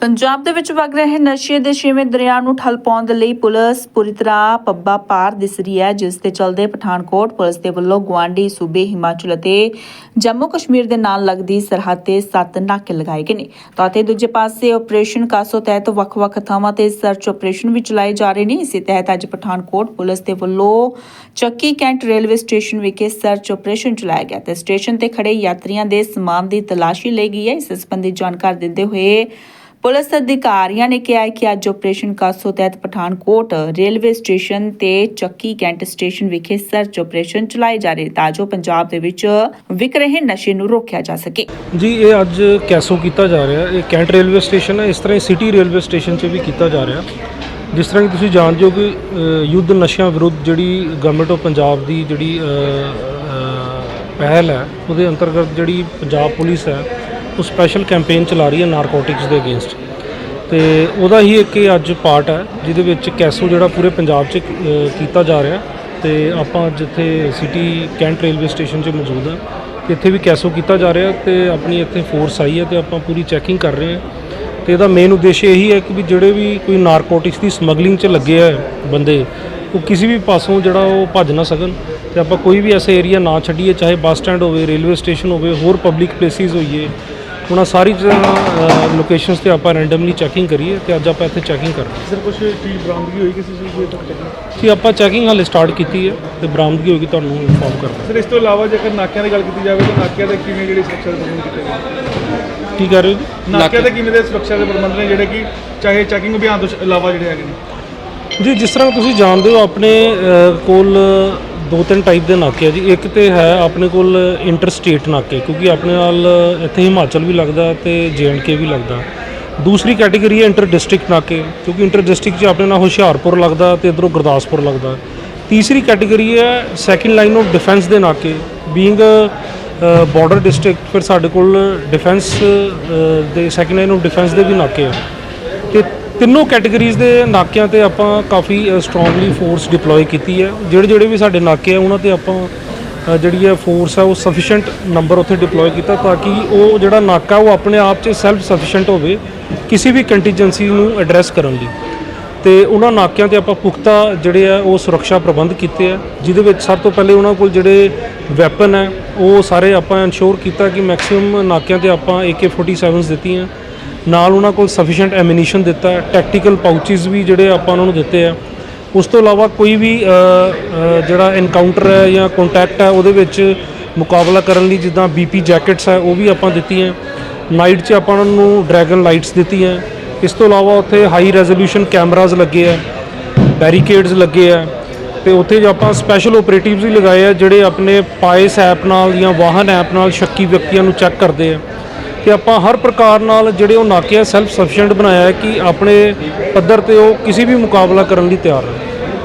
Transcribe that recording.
ਪੰਜਾਬ ਦੇ ਵਿੱਚ ਵਗ ਰਹੇ ਨਸ਼ੇ ਦੇ ਛੇਵੇਂ ਦਰਿਆ ਨੂੰ ਠੱਲ ਪਾਉਣ ਦੇ ਲਈ ਪੁਲਿਸ ਪੂਰੀ ਤਰ੍ਹਾਂ ਪੱਬਾ ਪਾਰ ਦਿਸ ਰਹੀ ਹੈ, ਜਿਸ ਦੇ ਚਲਦੇ ਪਠਾਨਕੋਟ ਪੁਲਿਸ ਦੇ ਵੱਲੋਂ ਗਵਾਂਡੀ ਸੂਬੇ ਹਿਮਾਚਲ ਅਤੇ ਜੰਮੂ ਕਸ਼ਮੀਰ ਦੇ ਨਾਲ ਲੱਗਦੀ ਸਰਹੱਦ ਤੇ ਸੱਤ ਨਾਕੇ ਲਗਾਏ ਗਏ ਨੇ। ਤਾਂ ਤੇ ਦੂਜੇ ਪਾਸੇ ਆਪਰੇਸ਼ਨ ਕਾਸੋ ਤਹਿਤ ਵੱਖ-ਵੱਖ ਥਾਵਾਂ ਤੇ ਸਰਚ ਆਪਰੇਸ਼ਨ ਵੀ ਚਲਾਏ ਜਾ ਰਹੇ ਨੇ। ਇਸੇ ਤਹਿਤ ਅੱਜ ਪਠਾਨਕੋਟ ਪੁਲਿਸ ਦੇ ਵੱਲੋਂ ਚੱਕੀ ਕੈਂਟ ਰੇਲਵੇ ਸਟੇਸ਼ਨ ਵਿਖੇ ਸਰਚ ਆਪਰੇਸ਼ਨ ਚਲਾਇਆ ਗਿਆ ਤੇ ਸਟੇਸ਼ਨ ਤੇ ਖੜੇ ਯਾਤਰੀਆਂ ਦੇ ਸਮਾਨ ਦੀ ਤਲਾਸ਼ੀ ਲਈ ਗਈ ਹੈ। ਇਸ ਸੰਬੰਧੀ ਜਾਣਕਾਰੀ ਦਿੰਦੇ ਹੋਏ ਪੁਲਿਸ ਅਧਿਕਾਰੀਆਂ ਨੇ ਕਿਹਾ ਕਿ ਅੱਜ ਆਪਰੇਸ਼ਨ ਕਾਸੋ ਤਹਿਤ ਪਠਾਨਕੋਟ ਰੇਲਵੇ ਸਟੇਸ਼ਨ ਤੇ ਚੱਕੀ ਕੈਂਟ ਸਟੇਸ਼ਨ ਵਿਖੇ ਸਰਚ ਆਪਰੇਸ਼ਨ ਚਲਾਏ ਜਾ ਰਹੇ ਤਾਂ ਜੋ ਪੰਜਾਬ ਦੇ ਵਿੱਚ ਵਿਕ ਰਹੇ ਨਸ਼ੇ ਨੂੰ ਰੋਕਿਆ ਜਾ ਸਕੇ। ਜੀ, ਇਹ ਅੱਜ ਕੈਸੋ ਕੀਤਾ ਜਾ ਰਿਹਾ ਇਹ ਕੈਂਟ ਰੇਲਵੇ ਸਟੇਸ਼ਨ ਹੈ। ਇਸ ਤਰ੍ਹਾਂ ਹੀ ਸਿਟੀ ਰੇਲਵੇ ਸਟੇਸ਼ਨ 'ਚ ਵੀ ਕੀਤਾ ਜਾ ਰਿਹਾ ਜਿਸ ਤਰ੍ਹਾਂ ਕਿ ਤੁਸੀਂ ਜਾਣਦੇ ਹੋ ਕਿ ਯੁੱਧ ਨਸ਼ਿਆਂ ਵਿਰੁੱਧ ਜਿਹੜੀ ਗਵਰਨਮੈਂਟ ਆਫ ਪੰਜਾਬ ਦੀ ਜਿਹੜੀ ਪਹਿਲ ਹੈ, ਉਹਦੇ ਅੰਤਰਗਤ ਜਿਹੜੀ ਪੰਜਾਬ ਪੁਲਿਸ ਹੈ ਉਹ ਸਪੈਸ਼ਲ ਕੈਂਪੇਨ ਚਲਾ ਰਹੀ ਹੈ ਨਾਰਕੋਟਿਕਸ ਦੇ ਅਗੇਂਸਟ ਤੇ ਉਹਦਾ ਹੀ ਇੱਕ ਇਹ ਅੱਜ ਪਾਰਟ ਹੈ, ਜਿਹਦੇ ਵਿੱਚ ਕੈਸੋ ਜਿਹੜਾ ਪੂਰੇ ਪੰਜਾਬ 'ਚ ਕੀਤਾ ਜਾ ਰਿਹਾ। ਤੇ ਆਪਾਂ ਜਿੱਥੇ ਸਿਟੀ ਕੈਂਟ ਰੇਲਵੇ ਸਟੇਸ਼ਨ 'ਚ ਮੌਜੂਦ ਹਾਂ, ਇੱਥੇ ਵੀ ਕੈਸੋ ਕੀਤਾ ਜਾ ਰਿਹਾ ਤੇ ਆਪਣੀ ਇੱਥੇ ਫੋਰਸ ਆਈ ਹੈ ਤੇ ਆਪਾਂ ਪੂਰੀ ਚੈਕਿੰਗ ਕਰ ਰਹੇ ਹਾਂ। ਤੇ ਇਹਦਾ ਮੇਨ ਉਦੇਸ਼ ਇਹੀ ਹੈ ਕਿ ਵੀ ਜਿਹੜੇ ਵੀ ਕੋਈ ਨਾਰਕੋਟਿਕਸ ਦੀ ਸਮਗਲਿੰਗ 'ਚ ਲੱਗੇ ਆ ਬੰਦੇ, ਉਹ ਕਿਸੇ ਵੀ ਪਾਸੋਂ ਜਿਹੜਾ ਉਹ ਭੱਜ ਨਾ ਸਕਣ। ਤੇ ਆਪਾਂ ਕੋਈ ਵੀ ਐਸੇ ਏਰੀਆ ਨਾ ਛੱਡੀਏ, ਚਾਹੇ ਬੱਸ ਸਟੈਂਡ ਹੋਵੇ ਰੇਲਵੇ ਸਟੇਸ਼ਨ ਹੋਵੇ, ਹੋਰ ਪਬਲਿਕ ਪਲੇਸਿਸ ਹੋਈਏ ਉਹਨਾਂ ਸਾਰੀ ਲੋਕੇਸ਼ਨਸ ਤੇ ਆਪਾਂ ਰੈਂਡਮਲੀ ਚੈਕਿੰਗ ਕਰੀਏ ਤੇ ਅੱਜ ਆਪਾਂ ਇੱਥੇ ਚੈਕਿੰਗ ਕਰ ਰਹੇ ਸਰ ਕੁਝ ਚੀਜ਼ ਬਰਾਮਦਗੀ ਹੋਈ ਕਿਸੇ ਚੀਜ਼ ਦੀ ਤੱਕ ਚੱਕਰ ਹਾਂ ਜੀ ਆਪਾਂ ਚੈਕਿੰਗ ਹਾਲੇ ਸਟਾਰਟ ਕੀਤੀ ਹੈ ਤੇ ਬਰਾਮਦਗੀ ਹੋਏਗੀ ਤੁਹਾਨੂੰ ਇਨਫੋਰਮ ਕਰਾਂਗੇ ਸਰ ਇਸ ਤੋਂ ਇਲਾਵਾ ਜੇਕਰ ਨਾਕਿਆਂ ਦੀ ਗੱਲ ਕੀਤੀ ਜਾਵੇ ਤਾਂ ਨਾਕਿਆਂ ਦੇ ਕਿਵੇਂ ਜਿਹੜੇ ਸੁਰੱਖਿਆ ਦੇ ਪ੍ਰਬੰਧ ਕੀਤੇ ਗਏ? ਕੀ ਕਰ ਰਹੇ ਹੋ ਜੀ? ਨਾਕਿਆਂ ਦੇ ਕਿਵੇਂ ਦੇ ਸੁਰੱਖਿਆ ਦੇ ਪ੍ਰਬੰਧ ਨੇ ਜਿਹੜੇ ਕਿ ਚਾਹੇ ਚੈਕਿੰਗ ਅਭਿਆਨ ਤੋਂ ਇਲਾਵਾ ਜਿਹੜੇ ਹੈਗੇ ਨੇ? ਜੀ ਜਿਸ ਤਰ੍ਹਾਂ ਤੁਸੀਂ ਜਾਣਦੇ ਹੋ ਆਪਣੇ ਅ, ਕੋਲ ਦੋ ਤਿੰਨ ਟਾਈਪ ਦੇ ਨਾਕੇ ਆ ਜੀ। ਇੱਕ ਤੇ ਹੈ ਆਪਣੇ ਕੋਲ ਇੰਟਰ ਸਟੇਟ ਨਾਕੇ, ਕਿਉਂਕਿ ਆਪਣੇ ਨਾਲ ਇੱਥੇ ਹਿਮਾਚਲ ਵੀ ਲੱਗਦਾ ਤੇ ਕੇ ਵੀ ਲੱਗਦਾ। ਦੂਸਰੀ ਕੈਟਾਗਰੀ ਹੈ ਇੰਟਰ ਡਿਸਟ੍ਰਿਕਟ ਨਾਕੇ, ਕਿਉਂਕਿ ਇੰਟਰ ਡਿਸਟ੍ਰਿਕਟ 'ਚ ਆਪਣੇ ਨਾਲ ਹੁਸ਼ਿਆਰਪੁਰ ਲੱਗਦਾ ਤੇ ਇਧਰੋਂ ਗੁਰਦਾਸਪੁਰ ਲੱਗਦਾ। ਤੀਸਰੀ ਕੈਟਾਗਰੀ ਹੈ ਸੈਕਿੰਡ ਲਾਈਨ ਆਫ ਡਿਫੈਂਸ ਦੇ ਨਾਕੇ ਬੀਇੰਗ ਬਾਰਡਰ ਡਿਸਟ੍ਰਿਕਟ ਫਿਰ ਸਾਡੇ ਕੋਲ ਡਿਫੈਂਸ ਦੇ ਸੈਕਿੰਡ ਲਾਈਨ ਆਫ ਡਿਫੈਂਸ ਦੇ ਵੀ ਨਾਕੇ ਆ। ਤੇ ਤਿੰਨੋਂ ਕੈਟਾਗਰੀਜ਼ ਦੇ ਨਾਕਿਆਂ ਤੇ ਆਪਾਂ ਕਾਫੀ ਸਟਰੋਂਗਲੀ ਫੋਰਸ ਡਿਪਲੋਏ ਕੀਤੀ ਹੈ। ਜਿਹੜੇ ਜਿਹੜੇ ਵੀ ਸਾਡੇ ਨਾਕੇ ਆ, ਉਹਨਾਂ ਤੇ ਆਪਾਂ ਜਿਹੜੀ ਹੈ ਫੋਰਸ ਹੈ ਉਹ ਸਫੀਸ਼ੀਐਂਟ ਨੰਬਰ ਉੱਥੇ ਡਿਪਲੋਏ ਕੀਤਾ ਤਾਂ ਕਿ ਉਹ ਜਿਹੜਾ ਨਾਕਾ, ਉਹ ਆਪਣੇ ਆਪ 'ਚ ਸੈਲਫ ਸਫੀਸ਼ੀਐਂਟ ਹੋਵੇ ਕਿਸੇ ਵੀ ਕੰਟੀਜੈਂਸੀ ਨੂੰ ਐਡਰੈਸ ਕਰਨ ਲਈ। ਤੇ ਉਹਨਾਂ ਨਾਕਿਆਂ ਤੇ ਆਪਾਂ ਪੁਖਤਾ ਜਿਹੜੇ ਆ, ਉਹ ਸੁਰੱਖਿਆ ਪ੍ਰਬੰਧ ਕੀਤੇ ਆ, ਜਿਹਦੇ ਵਿੱਚ ਸਭ ਤੋਂ ਪਹਿਲੇ ਉਹਨਾਂ ਕੋਲ ਜਿਹੜੇ ਵੈਪਨ ਹੈ ਉਹ ਸਾਰੇ ਆਪਾਂ ਇਨਸ਼ੋਰ ਕੀਤਾ ਕਿ ਮੈਕਸਿਮਮ ਨਾਕਿਆਂ ਤੇ ਆਪਾਂ AK47s ਦਿੱਤੀਆਂ। ਨਾਲ ਉਹਨਾਂ ਕੋਲ ਸਫੀਸ਼ੀਐਂਟ ਐਮੂਨੀਸ਼ਨ ਦਿੱਤਾ ਹੈ ਟੈਕਟੀਕਲ ਪਾਊਚਸ ਵੀ ਜਿਹੜੇ ਆਪਾਂ ਉਹਨਾਂ ਨੂੰ ਦਿੱਤੇ ਆ। ਉਸ ਤੋਂ ਇਲਾਵਾ ਕੋਈ ਵੀ ਜਿਹੜਾ ਐਨਕਾਊਂਟਰ ਹੈ ਜਾਂ ਕੰਟੈਕਟ ਹੈ, ਉਹਦੇ ਵਿੱਚ ਮੁਕਾਬਲਾ ਕਰਨ ਲਈ ਜਿੱਦਾਂ ਬੀਪੀ ਜੈਕਟਸ ਹੈ, ਉਹ ਵੀ ਆਪਾਂ ਦਿੱਤੀਆਂ। ਨਾਈਟ 'ਚ ਆਪਾਂ ਉਹਨਾਂ ਨੂੰ ਡਰੈਗਨ ਲਾਈਟਸ ਦਿੱਤੀਆਂ। ਇਸ ਤੋਂ ਇਲਾਵਾ ਉੱਥੇ ਹਾਈ ਰੈਜ਼ੋਲੂਸ਼ਨ ਕੈਮਰਾਜ਼ ਲੱਗੇ ਆ ਬੈਰੀਕੇਡਸ ਲੱਗੇ ਆ। ਤੇ ਉੱਥੇ ਜੋ ਆਪਾਂ ਸਪੈਸ਼ਲ ਆਪਰੇਟਿਵਸ ਵੀ ਲਗਾਏ ਆ, ਜਿਹੜੇ ਆਪਣੇ ਪਾਇਸ ਐਪ ਨਾਲ ਜਾਂ ਵਾਹਨ ਐਪ ਨਾਲ ਸ਼ੱਕੀ ਵਿਅਕਤੀਆਂ ਨੂੰ ਚੈੱਕ ਕਰਦੇ ਆ। ਕਿ ਆਪਾਂ ਹਰ ਪ੍ਰਕਾਰ ਨਾਲ ਜਿਹੜੇ ਉਹ ਨਾਕੇ ਆ ਸੈਲਫ ਸਫੀਸ਼ੀਐਂਟ ਬਣਾਇਆ ਹੈ ਕਿ ਆਪਣੇ ਪੱਧਰ ਤੇ ਉਹ ਕਿਸੇ ਵੀ ਮੁਕਾਬਲਾ ਕਰਨ ਲਈ ਤਿਆਰ ਹੈ